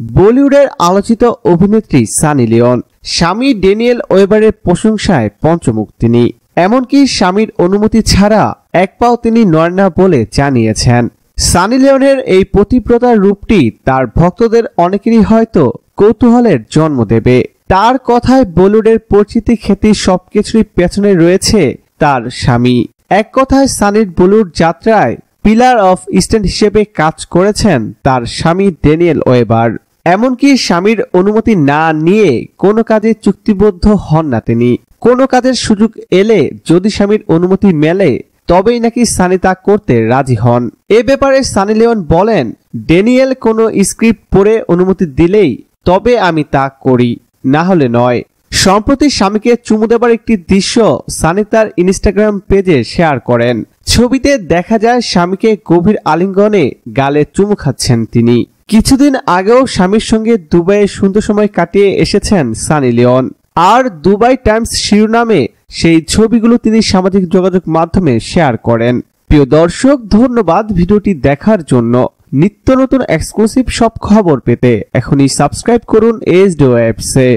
বলিউডের আলোচিত অভিনেত্রী সানি লিওন, স্বামী ডেনিয়েল ওয়েবারের প্রশংসায় পঞ্চমুখ তিনি। এমনকি স্বামীর অনুমতি ছাড়া এক পাও তিনি নয় না বলে জানিয়েছেন। সানি লিওনের এই প্রতিব্রতার রূপটি তার ভক্তদের অনেকেরই হয়তো কৌতূহলের জন্ম দেবে। তার কথায় বলিউডের পরিচিতি খ্যাতি সবকিছুরই পেছনে রয়েছে তার স্বামী। এক কথায় সানির বলিউড যাত্রায় পিলার অফ স্ট্যান্ড হিসেবে কাজ করেছেন তার স্বামী ড্যানিয়েল ওয়েবার। এমনকি স্বামীর অনুমতি না নিয়ে কোনো কাজে চুক্তিবদ্ধ হন না তিনি। কোনো কাজের সুযোগ এলে যদি স্বামীর অনুমতি মেলে, তবেই নাকি সানি তা করতে রাজি হন। এ ব্যাপারে সানি লিওন বলেন, ড্যানিয়েল কোনো স্ক্রিপ্ট পড়ে অনুমতি দিলেই তবে আমি তা করি, না হলে নয়। সম্প্রতি স্বামীকে চুমু দেবার একটি দৃশ্য সানি তার ইনস্টাগ্রাম পেজে শেয়ার করেন। ছবিতে দেখা যায় স্বামীকে গভীর আলিঙ্গনে গালে চুমু খাচ্ছেন তিনি। কিছুদিন আগেও স্বামীর সঙ্গে দুবাইয়ে সুন্দর সময় কাটিয়ে এসেছেন সানি লিওন। আর দুবাই টাইমস শিরোনামে সেই ছবিগুলো তিনি সামাজিক যোগাযোগ মাধ্যমে শেয়ার করেন। প্রিয় দর্শক, ধন্যবাদ ভিডিওটি দেখার জন্য। নিত্য নতুন এক্সক্লুসিভ সব খবর পেতে এখনই সাবস্ক্রাইব করুন এস ডো ওয়েবসে